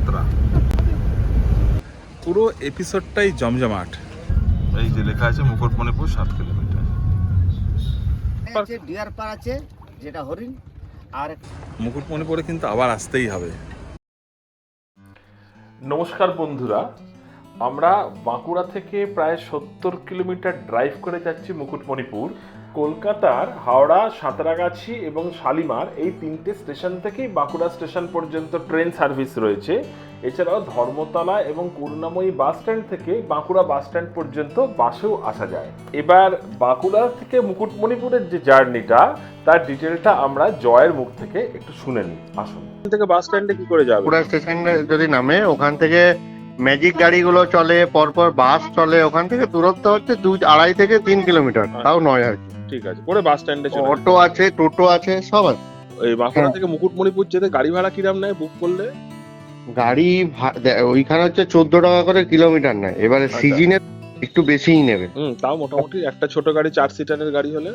খাতরা পুরো এপিসোডটাই জমজমাট। এই যে লেখা আছে মুকুটমণিপুর সাত কিলোমিটার। আছে ডিয়ার পার আছে যেটা হরিণ আর মুকুটমণিপুরে কিন্তু আবার আসতেই হবে। নমস্কার বন্ধুরা আমরা বাঁকুড়া থেকে প্রায় সত্তর কিলোমিটার ড্রাইভ করে যাচ্ছি মুকুটমণিপুর। কলকাতার হাওড়া সাঁতরাগাছি এবং শালিমার এই তিনটে স্টেশন থেকেই বাঁকুড়া স্টেশন পর্যন্ত ট্রেন সার্ভিস রয়েছে। এছাড়াও ধর্মতলা এবং করুণাময়ী বাস স্ট্যান্ড থেকে বাঁকুড়া বাস স্ট্যান্ড পর্যন্ত বাসেও আসা যায়। এবার বাঁকুড়া থেকে মুকুটমণিপুরের যে জার্নিটা তার ডিটেলটা আমরা জয়ের মুখ থেকে একটু শুনে নিই। আসুন। থেকে বাস স্ট্যান্ডে কি করে যাবে? বাঁকুড়া স্টেশনে যদি নামে ওখান থেকে ম্যাজিক গাড়িগুলো চলে পরপর বাস চলে ওখান থেকে দূরত্ব হচ্ছে দু আড়াই থেকে তিন কিলোমিটার। তাও নয় আর কি। ঠিক আছে পরে বাস স্ট্যান্ডে চলে অটো আছে টোটো আছে সব আছে। এই বাঁকুড়া হ্যাঁ। থেকে মুকুটমণিপুর যেতে গাড়ি ভাড়া কিরাম নেয় বুক করলে? গাড়ি ওইখানে হচ্ছে চোদ্দ টাকা করে কিলোমিটার নেয়। এবারে আচ্ছা। সিজনে একটু বেশিই নেবে। হুম তাও মোটামুটি একটা ছোট গাড়ি চার সিটারের গাড়ি হলে?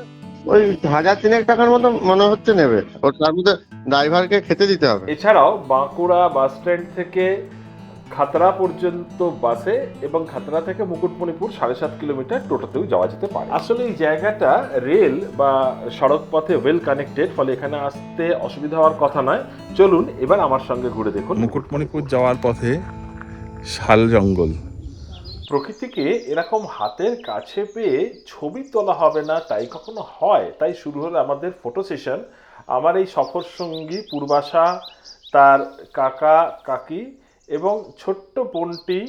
ওই হাজার তিনেক টাকার মতো মনে হচ্ছে নেবে। ওর তার মধ্যে ড্রাইভারকে খেতে দিতে হবে। এছাড়াও বাঁকুড়া বাস স্ট্যান্ড থেকে খাতড়া পর্যন্ত বাসে এবং খাতড়া থেকে মুকুটমণিপুর সাড়ে সাত কিলোমিটার টোটোতেও যাওয়া যেতে পারে। আসলে এই জায়গাটা রেল বা সড়ক পথে ওয়েল কানেক্টেড ফলে এখানে আসতে অসুবিধা হওয়ার কথা নয়। চলুন এবার আমার সঙ্গে ঘুরে দেখুন। মুকুটমণিপুর যাওয়ার পথে শাল জঙ্গল। প্রকৃতিকে এরকম হাতের কাছে পেয়ে ছবি তোলা হবে না তাই কখনো হয়? তাই শুরু হলো আমাদের ফটো সেশন আমার এই সফর সঙ্গী পূর্বাশা তার কাকা কাকি এবং ছোট্ট বোনটি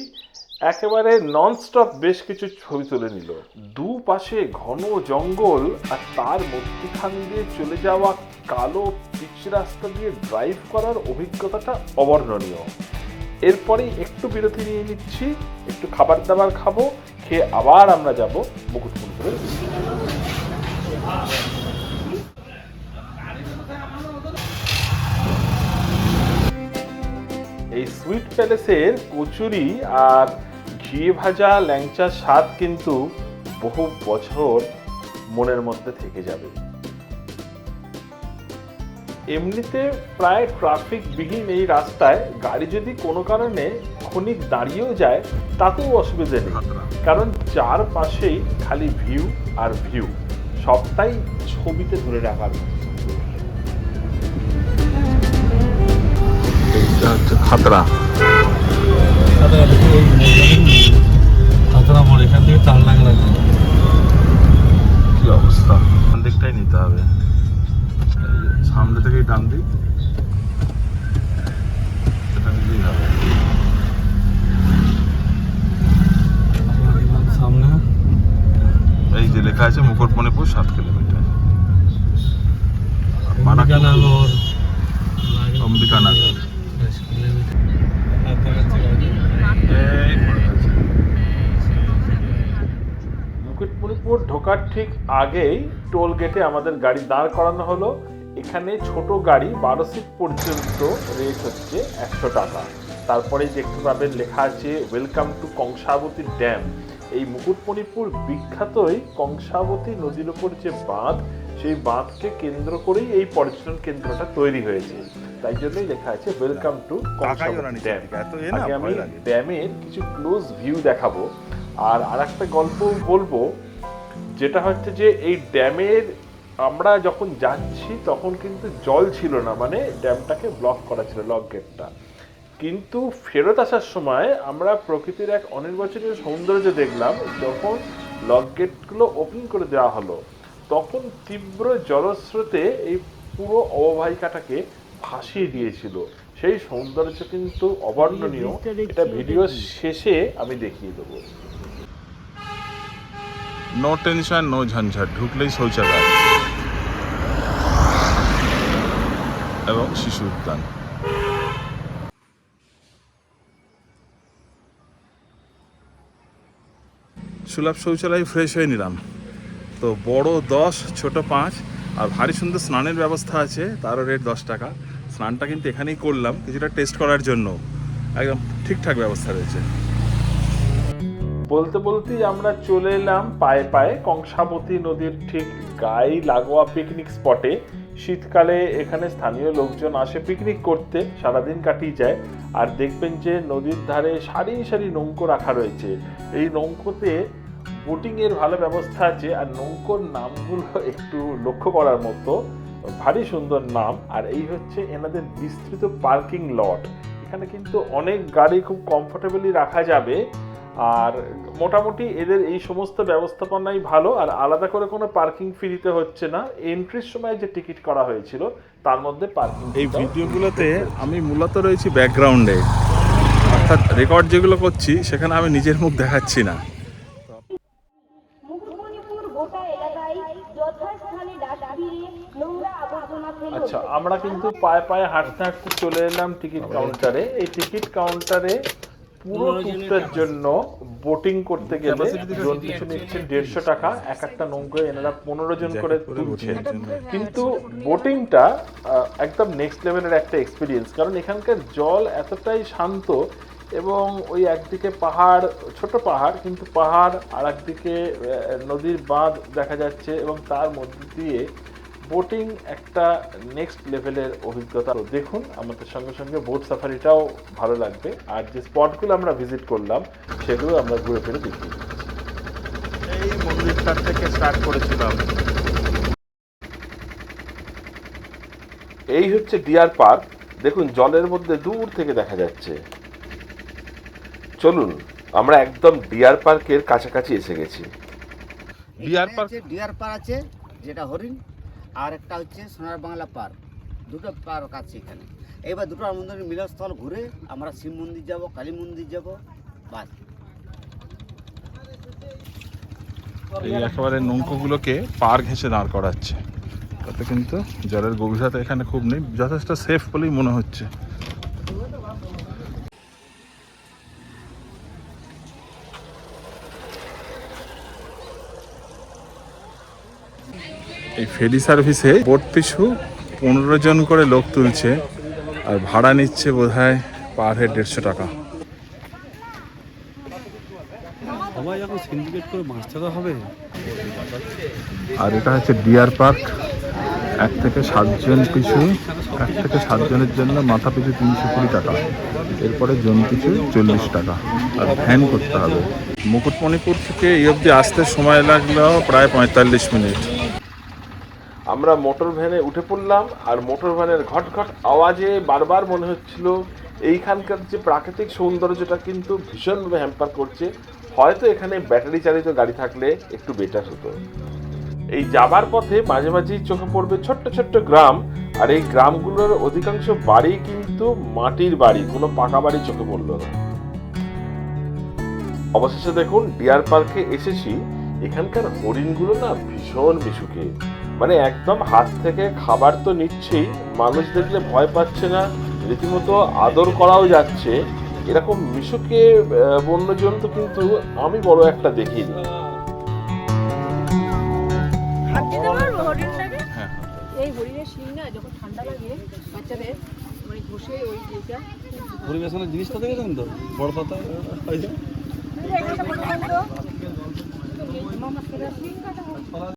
একেবারে ননস্টপ বেশ কিছু ছবি তুলে নিল। দুপাশে ঘন জঙ্গল আর তার মধ্যখান দিয়ে চলে যাওয়া কালো পিচ রাস্তা দিয়ে ড্রাইভ করার অভিজ্ঞতাটা অবর্ণনীয়। এরপরেই একটু বিরতি নিয়ে নিচ্ছি, একটু খাবার দাবার খাব, খেয়ে আবার আমরা যাব মুকুটমণিপুরের প্যালেসের কচুরি আর ঘি ভাজা ল্যাংচার স্বাদ কিন্তু বহু বছর মনের মধ্যে থেকে যাবে। এমনিতে প্রায় ট্রাফিক বিহীন এই রাস্তায় গাড়ি যদি কোনো কারণে ক্ষণিক দাঁড়িয়েও যায়, তাতেও অসুবিধে নেই। কারণ চারপাশেই খালি ভিউ আর ভিউ সবটাই ছবিতে ধরে রাখার এইটা হচ্ছে খাতরা মোড় এখান থেকে লাখ কি অবস্থা? ডান দিকটাই নিতে হবে। সামনে থেকেই ডান দিক। এটা নিলেই হবে। সামনে। এই যে লেখা আছে মুকুটমণিপুর সাত কিলোমিটার আর বারাকপুর- অম্বিকানগর অম্বিকানগর দশ কিলোমিটার আর দেখাচ্ছে গাড়ি এই পড়ে আছে। মুকুটমণিপুর ঢোকার ঠিক আগেই টোল গেটে আমাদের গাড়ি দাঁড় করানো হলো। এখানে ছোট গাড়ি বারো সিট পর্যন্ত রেট হচ্ছে একশো টাকা। তারপরেই দেখতে পাবেন লেখা আছে ওয়েলকাম টু কংসাবতী ড্যাম এই মুকুটমণিপুর বিখ্যাতই কংসাবতী নদীর উপর যে বাঁধ সেই বাঁধকে কেন্দ্র করেই এই পর্যটন কেন্দ্রটা তৈরি হয়েছে। তাই জন্যই লেখা আছে ওয়েলকাম টু কংসাবতী ড্যাম আগে আমি ড্যামের কিছু ক্লোজ ভিউ দেখাবো। আর আরেকটা গল্প বলব যেটা হচ্ছে যে এই ড্যামের আমরা যখন যাচ্ছি তখন কিন্তু জল ছিল না মানে ড্যামটাকে ব্লক করা ছিল লক গেটটা কিন্তু ফেরত আসার সময় আমরা প্রকৃতির এক অনির্বাচনীয় সৌন্দর্য দেখলাম যখন লক গেটগুলো ওপেন করে দেওয়া হলো তখন তীব্র জলস্রোতে এই পুরো অববাহিকাটাকে ভাসিয়ে দিয়েছিল। সেই সৌন্দর্য কিন্তু অবর্ণনীয়। এটা ভিডিও শেষে আমি দেখিয়ে দেবো। নো টেনশন নো ঝঞ্ঝাট। ঢুকলেই শৌচাগার। এবং শিশু উদ্যান। সুলভ শৌচালয় ফ্রেশ হয়ে নিলাম। তো বড় দশ, ছোট পাঁচ, আর ভারী সুন্দর স্নানের ব্যবস্থা আছে, তারও রেট দশ টাকা। স্নানটা কিন্তু এখানেই করলাম, কিছুটা টেস্ট করার জন্য। একদম ঠিকঠাক ব্যবস্থা রয়েছে। বলতে বলতেই আমরা চলে এলাম পায়ে পায়ে কংসাবতী নদীর ঠিক গায়ে লাগোয়া পিকনিক স্পটে শীতকালে এখানে স্থানীয় লোকজন আসে পিকনিক করতে, সারাদিন কাটিয়ে যায়। আর দেখবেন যে নদীর ধারে সারি সারি নৌকো রাখা রয়েছে। এই নৌকোতে বোটিং এর ভালো ব্যবস্থা আছে আর নৌকোর নামগুলো একটু লক্ষ্য করার মতো। ভারী সুন্দর নাম। আর এই হচ্ছে এনাদের বিস্তৃত পার্কিং লট এখানে কিন্তু অনেক গাড়ি খুব কমফোর্টেবলি রাখা যাবে। আর মোটামুটি এদের এই সমস্ত ব্যবস্থাপনাই ভালো আর আলাদা করে কোনো পার্কিং ফি দিতে হচ্ছে না। এন্ট্রির সময় যে টিকিট করা হয়েছিল তার মধ্যে পার্কিং এই ভিডিওগুলোতে আমি মূলত রয়েছি ব্যাকগ্রাউন্ডে অর্থাৎ রেকর্ড যেগুলো করছি সেখানে আমি নিজের মুখ দেখাচ্ছি না। আচ্ছা আমরা কিন্তু পায়ে পায়ে হাঁটতে হাঁটতে চলে এলাম টিকিট কাউন্টারে এই টিকিট কাউন্টারে পুরো ট্যুরটার জন্য বোটিং করতে গেলে জন পিছু নিচ্ছে দেড়শো টাকা এক একটা নৌকোয় এনারা পনেরো জন করে তুলছেন কিন্তু বোটিংটা একদম নেক্সট লেভেলের একটা এক্সপিরিয়েন্স কারণ এখানকার জল এতটাই শান্ত এবং ওই একদিকে পাহাড় ছোট পাহাড় কিন্তু পাহাড় আর একদিকে আহ, নদীর বাঁধ দেখা যাচ্ছে এবং তার মধ্যে দিয়ে বোটিং একটা নেক্সট লেভেলের অভিজ্ঞতা। তো দেখুন আমাদের সঙ্গে সঙ্গে বোট সাফারিটাও ভালো লাগবে। আর যে স্পটগুলো আমরা ভিজিট করলাম সেগুলো আমরা ঘুরে ফিরে দেখি এই মন্দিরটার থেকে স্টার্ট করেছিলাম। এই হচ্ছে ডিয়ার পার্ক দেখুন জলের মধ্যে দূর থেকে দেখা যাচ্ছে। চলুন আমরা একদম ডিয়ার পার্কের কাছাকাছি এসে গেছি। Deer park? ডিয়ার পার্ক আছে যেটা হরিণ আর একটা হচ্ছে সোনার বাংলা পার্ক। দুটো পার্ক আছে এখানে। এবার দুটো মন্দিরের মিলনস্থল ঘুরে আমরা শিব মন্দির যাব, কালী মন্দির যাব, বাস। এই একেবারে নৌকোগুলোকে পার ঘেঁষে দাঁড় করাচ্ছে। তাতে কিন্তু জলের গভীরতা এখানে খুব নেই, যথেষ্ট সেফ বলেই মনে হচ্ছে। এই ফেরি সার্ভিসে বোট পিছু পনেরো জন করে লোক তুলছে আর ভাড়া নিচ্ছে বোধহয় পার হেড দেড়শো টাকা। আর এটা হচ্ছে ডিয়ার পার্ক। এক থেকে সাতজন পিছু এক থেকে সাতজনের জন্য মাথা পিছু তিনশো কুড়ি টাকা। এরপরে জন পিছু চল্লিশ টাকা। আর ভ্যান করতে হবে। মুকুটমণিপুর থেকে এই অবধি আসতে সময় লাগল প্রায় পঁয়তাল্লিশ মিনিট। আমরা মোটর ভ্যানে উঠে পড়লাম আর মোটর ভ্যানের ঘট ঘট আওয়াজে বারবার মনে হচ্ছিল এইখানকার যে প্রাকৃতিক সৌন্দর্যটা কিন্তু ভীষণভাবে হ্যাম্পার করছে। হয়তো এখানে ব্যাটারি চালিত গাড়ি থাকলে একটু বেটার হতো। এই যাবার পথে মাঝে মাঝেই চোখে পড়বে ছোট্ট ছোট্ট গ্রাম আর এই গ্রামগুলোর অধিকাংশ বাড়ি কিন্তু মাটির বাড়ি, কোনো পাকা বাড়ি চোখে পড়ল না। অবশেষে দেখুন, ডিয়ার পার্কে এসেছি। এখানকার হরিণগুলো না ভীষণ মিশুকে মানে একদম হাত থেকে খাবার তো নিচ্ছেই মানুষ দেখলে ভয় পাচ্ছে না রীতিমতো আদর করাও যাচ্ছে। এরকম মিশুকে বন্যজন্তু কিন্তু আমি বড় একটা দেখিনি হ্যাঁ এই হরিণের শিং না যখন ঠান্ডা লাগে বাচ্চাদের মানে ঘষে ওই যেটা পরিবেশনের জিনিসটা দেখেছেন তো? বড় পাতা ওই যে। মামা সেটা শিং কাটা হয়।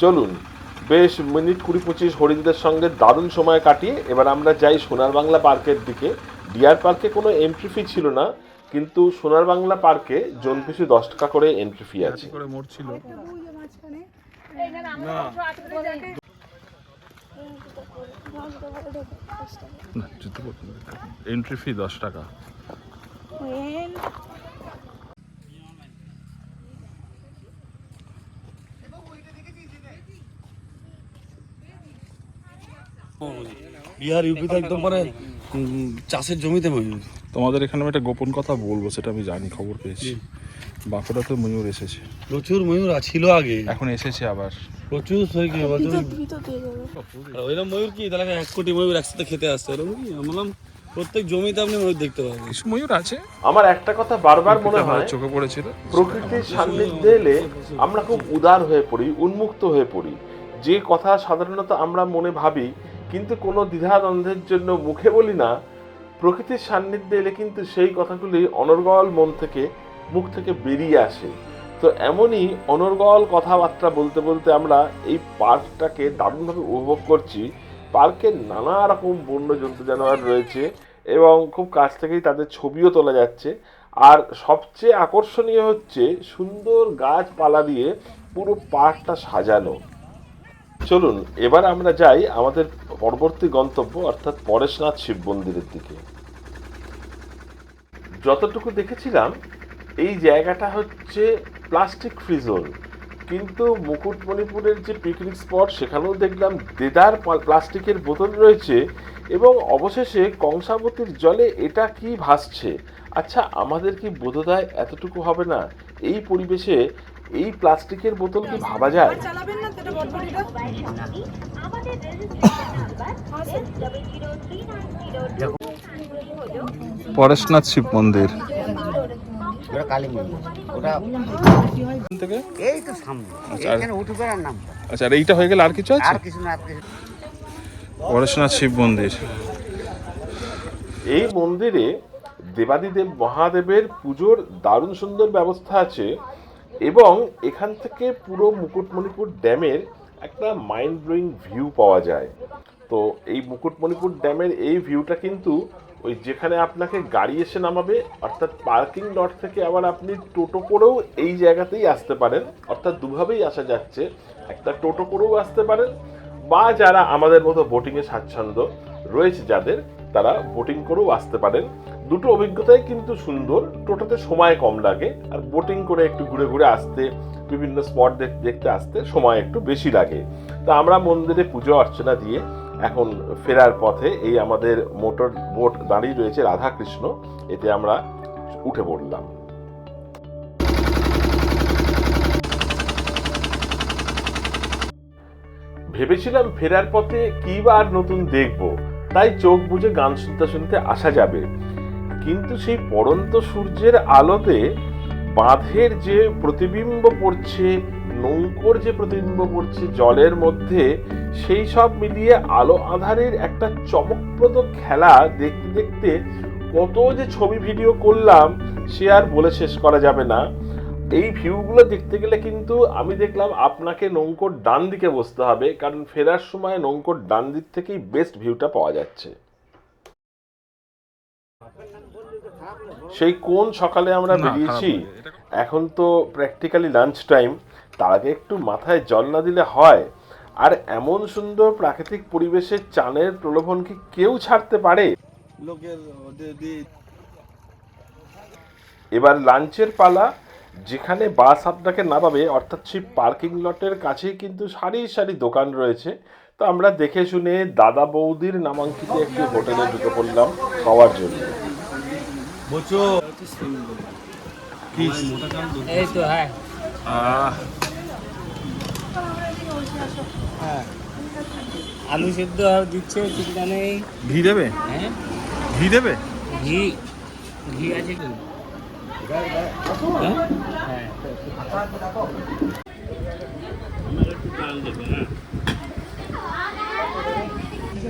চলুন বেশ মিনিট কুড়ি পঁচিশ হরিণদের সঙ্গে দারুণ সময় কাটিয়ে এবার আমরা যাই সোনার বাংলা পার্কের দিকে। ডিয়ার পার্কে কোনো এন্ট্রি ফি ছিল না কিন্তু সোনার বাংলা পার্কে জন পিছু দশ টাকা করে এন্ট্রি ফি আছে। করে মোড় ছিল এন্ট্রি ফি দশ টাকা। বিহার ইউপিতে একদম মানে চাষের জমিতে ময়ূর তোমাদের এখানে আমি একটা গোপন কথা বলব সেটা আমি জানি খবর পেয়েছি। বাঁকুড়াতে ময়ূর এসেছে। প্রচুর ময়ূর ছিল আগে। এখন এসেছে আবার। প্রচুর হয়ে গিয়ে বলছে ওইরকম ময়ূর কি? তাহলে এক কোটি ময়ূর একসাথে খেতে আসছে এরকম কি? বললাম প্রত্যেক জমিতে আপনি ময়ূর দেখতে পাবেন। কিছু ময়ূর আছে? আমার একটা কথা বারবার মনে হয় চোখে পড়েছিল। প্রকৃতির সান্নিধ্যে এলে আমরা খুব উদার হয়ে পড়ি উন্মুক্ত হয়ে পড়ি। যে কথা সাধারণত আমরা মনে ভাবি কিন্তু কোনো দ্বিধাদ্বন্দ্বের জন্য মুখে বলি না, প্রকৃতির সান্নিধ্যে এলে কিন্তু সেই কথাগুলি অনর্গল মন থেকে, মুখ থেকে বেরিয়ে আসে। তো এমনই অনর্গল কথাবার্তা বলতে বলতে আমরা এই পার্কটাকে দারুণভাবে উপভোগ করছি। পার্কে নানা রকম বন্য জন্তু জানোয়ার রয়েছে এবং খুব কাছ থেকেই তাদের ছবিও তোলা যাচ্ছে। আর সবচেয়ে আকর্ষণীয় হচ্ছে সুন্দর গাছপালা দিয়ে পুরো পার্কটা সাজানো। চলুন, এবার আমরা যাই আমাদের পরবর্তী গন্তব্য, অর্থাৎ পরেশনাথ শিব মন্দিরের দিকে। যতটুকু দেখেছিলাম, এই জায়গাটা হচ্ছে প্লাস্টিক ফ্রি জোন। কিন্তু মুকুটমণিপুরের যে পিকনিক স্পট, সেখানেও দেখলাম দেদার প্লাস্টিকের বোতল রয়েছে এবং অবশেষে কংসাবতীর জলে এটা কি ভাসছে? আচ্ছা আমাদের কি বোধোদয় এতটুকু হবে না? এই পরিবেশে এই প্লাস্টিকের বোতল কি ভাবা যায়? পরেশনাথ শিব মন্দির। ওটা কালী মন্দির। ওটা থেকে? এই তো সামনে। আচ্ছা, আর আচ্ছা আর এইটা হয়ে গেলে আর কিছু আছে? আর কিছু না আর কিছু পরেশনাথ শিব মন্দির। এই মন্দিরে দেবাদিদেব মহাদেবের পুজোর দারুণ সুন্দর ব্যবস্থা আছে। এবং এখান থেকে পুরো মুকুটমণিপুর ড্যামের একটা মাইন্ড ব্লোয়িং ভিউ পাওয়া যায়। তো এই মুকুটমণিপুর ড্যামের এই ভিউটা কিন্তু ওই যেখানে আপনাকে গাড়ি এসে নামাবে, অর্থাৎ পার্কিং লট থেকে আবার আপনি টোটো করেও এই জায়গাতেই আসতে পারেন। অর্থাৎ দুভাবেই আসা যাচ্ছে। একটা টোটো করেও আসতে পারেন বা যারা আমাদের মতো বোটিংয়ে স্বাচ্ছন্দ্য রয়েছে যাদের, তারা বোটিং করেও আসতে পারেন। দুটো অভিজ্ঞতাই কিন্তু সুন্দর। টোটোতে সময় কম লাগে। আর বোটিং করে একটু ঘুরে ঘুরে আসতে, বিভিন্ন স্পট দেখতে আসতে সময় একটু বেশি লাগে। তা আমরা মন্দিরে পুজো অর্চনা দিয়ে এখন ফেরার পথে এই আমাদের মোটর বোট দাঁড়িয়ে রয়েছে রাধাকৃষ্ণ। এতে আমরা উঠে পড়লাম। ভেবেছিলাম ফেরার পথে কি বা আর নতুন দেখব, তাই চোখ বুজে গান শুনতে শুনতে আসা যাবে। কিন্তু সেই পড়ন্ত সূর্যের আলোতে বাঁধের যে প্রতিবিম্ব পড়ছে, নৌকোর যে প্রতিবিম্ব পড়ছে জলের মধ্যে, সেই সব মিলিয়ে আলো আধারের একটা চমকপ্রদ খেলা দেখতে দেখতে কত যে ছবি ভিডিও করলাম সে আর বলে শেষ করা যাবে না। এই ভিউগুলো দেখতে গেলে কিন্তু আমি দেখলাম আপনাকে নৌকোর ডান দিকে বসতে হবে, কারণ ফেরার সময় নৌকোর ডান দিক থেকেই বেস্ট ভিউটা পাওয়া যাচ্ছে। সেই কোন সকালে আমরা বেরিয়েছি? এখন তো প্র্যাকটিক্যালি লাঞ্চ টাইম তার আগে একটু মাথায় জল না দিলে হয়। আর এমন সুন্দর প্রাকৃতিক পরিবেশে চানের প্রলোভন কি কেউ ছাড়তে পারে? লোকের এবার লাঞ্চের পালা যেখানে বাস আপনাকে নামাবে অর্থাৎ সেই পার্কিং লটের কাছেই কিন্তু সারি সারি দোকান রয়েছে। তো আমরা দেখে শুনে দাদা বৌদির নামাঙ্কিত একটি হোটেলে ঢুকে পড়লাম খাওয়ার জন্য। বচো। এই তো হ্যাঁ। আহ। আলু সেদ্ধ দিচ্ছে চিন্তা নেই। ঘি দেবে? হ্যাঁ। ঘি দেবে? ঘি। ঘি আছে কি? হ্যাঁ?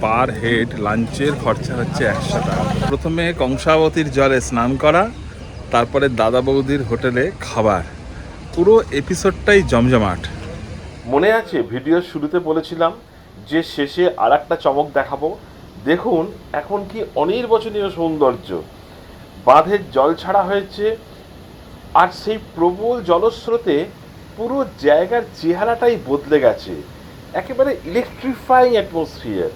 পার হেড লাঞ্চের খরচা হচ্ছে একশো টাকা। প্রথমে কংসাবতীর জলে স্নান করা, তারপরে দাদা বৌদির হোটেলে খাবার। পুরো এপিসোডটাই জমজমাট। মনে আছে, ভিডিওর শুরুতে বলেছিলাম যে শেষে আর একটা চমক দেখাবো? দেখুন, এখন কি অনির্বচনীয় সৌন্দর্য। বাঁধের জল ছাড়া হয়েছে, আর সেই প্রবল জলস্রোতে পুরো জায়গার চেহারাটাই বদলে গেছে। একেবারে ইলেকট্রিফাইং অ্যাটমসফিয়ার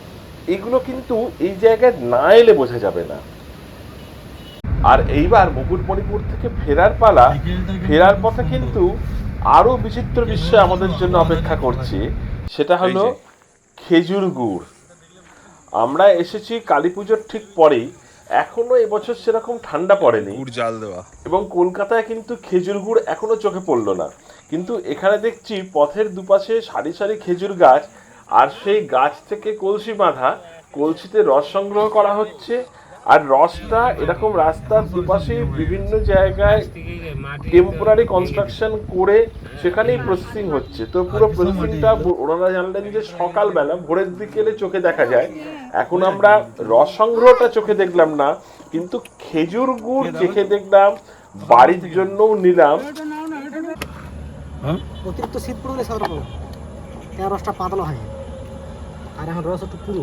এগুলো কিন্তু এই জায়গায় না এলে বোঝা যাবে না। আর এইবার মুকুটমণিপুর থেকে ফেরার পালা ফেরার পথে কিন্তু আরও বিচিত্র দৃশ্য আমাদের জন্য অপেক্ষা করছে। সেটা হলো খেজুর গুড়। আমরা এসেছি কালী পুজোর ঠিক পরেই। এখনও এবছর সেরকম ঠান্ডা পড়েনি। গুড় জাল দেওয়া। এবং কলকাতায় কিন্তু খেজুর গুড় এখনও চোখে পড়ল না। কিন্তু এখানে দেখছি পথের দুপাশে সারি সারি খেজুর গাছ। আর সেই গাছ থেকে কলসি বাঁধা, কলসিতে রস সংগ্রহ করা হচ্ছে। আর রসটা এরকম রাস্তার দুপাশে বিভিন্ন জায়গায় টেম্পোরারি কনস্ট্রাকশন করে সেখানেই প্রসেসিং হচ্ছে। তো পুরো প্রসেসিংটা ওনারা জানলেন যে সকালবেলা ভোরের দিকে এলে চোখে দেখা যায়। এখন আমরা রস সংগ্রহটা চোখে দেখলাম না, কিন্তু খেজুর গুড় চেখে দেখলাম, বাড়ির জন্যও নিলাম। অতিরিক্ত শীত পড়ে গেলে সেরকম রসটা পাতলা হয় আর এখন রস একটু পুরো।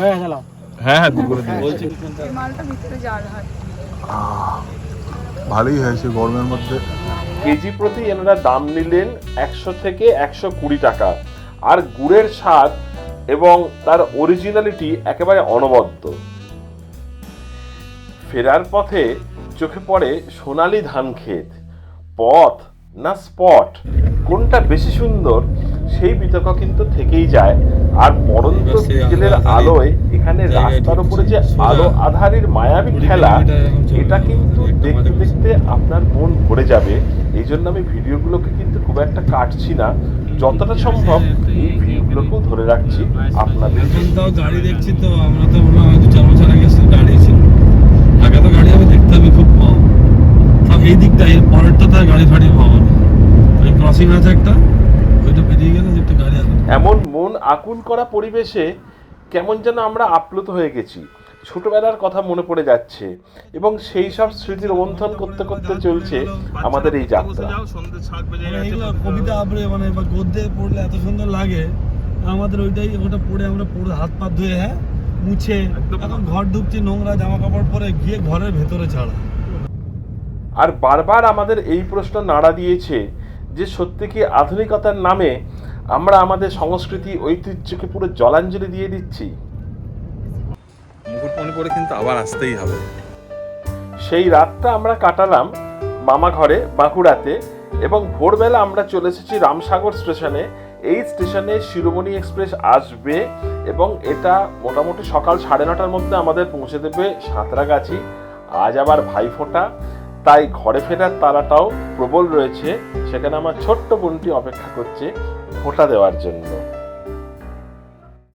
হয়ে গেল। হ্যাঁ হ্যাঁ দুপুরে দিয়ে বলছি। মালটা ভিতরে জাল হয়। ভালোই হয়েছে গরমের মধ্যে। কেজি প্রতি এনারা দাম নিলেন একশো থেকে একশো কুড়ি টাকা। আর গুড়ের স্বাদ এবং তার অরিজিনালিটি একেবারে অনবদ্য। ফেরার পথে চোখে পড়ে সোনালী ধান ক্ষেত। পথ না স্পট? কোনটা বেশি সুন্দর সেই বিতর্ক কিন্তু থেকেই যায়। আর পরন্ত বিকেলের আলোয় এখানে রাস্তার উপরে যে আলো আধারের মায়াবী খেলা এটা কিন্তু দেখতে। দেখতে আপনার মন ভরে যাবে। এই জন্য আমি ভিডিওগুলোকে কিন্তু খুব একটা কাটছি না। যতটা সম্ভব এই ভিডিওগুলোকেও ধরে রাখছি আপনাদের গাড়ি দেখছি তো আমরা তো দু চার বছর আগে গাড়ি ছিল। আগে তো গাড়ি আমি দেখতাম খুব কম। এই দিকটা এর পরেরটা তো আর গাড়ি ফাড়ি ওই ক্রসিং আছে একটা ওইটা পেরিয়ে গেলে যে একটা গাড়ি আসবে। এমন মন আকুল করা পরিবেশে কেমন যেন আমরা আপ্লুত হয়ে গেছি। ছোটবেলার কথা মনে পড়ে যাচ্ছে এবং সেই সব স্মৃতির মন্থন করতে করতে চলছে আমাদের এই যাত্রা। মানে কবিতা আবরে মানে বা গদ্যে পড়লে এত সুন্দর লাগে। আমাদের ওইটাই ওটা পড়ে আমরা পড়ে হাত পা ধুয়ে হ্যাঁ মুছে এখন ঘর ঢুকছি নোংরা জামা কাপড় পরে গিয়ে ঘরের ভেতরে ছাড়া। আর বারবার আমাদের এই প্রশ্ন নাড়া দিয়েছে যে সত্যি কি আধুনিকতার নামে আমরা আমাদের সংস্কৃতি ঐতিহ্যকে পুরো জলাঞ্জলি দিয়ে দিচ্ছি। মুকুটমণিপুরে কিন্তু আবার আসতেই হবে। সেই রাতটা আমরা কাটালাম মামা ঘরে বাঁকুড়াতে এবং ভোরবেলা আমরা চলে এসেছি রামসাগর স্টেশনে। এই স্টেশনে শিরোমণি এক্সপ্রেস আসবে এবং এটা মোটামুটি সকাল সাড়ে নটার মধ্যে আমাদের পৌঁছে দেবে সাঁতরাগাছি। আজ আবার ভাইফোঁটা। তাই ঘরে ফেরার তারাটাও প্রবল রয়েছে। সেখানে আমার ছোট্ট বোনটি অপেক্ষা করছে ফোঁটা দেওয়ার জন্য।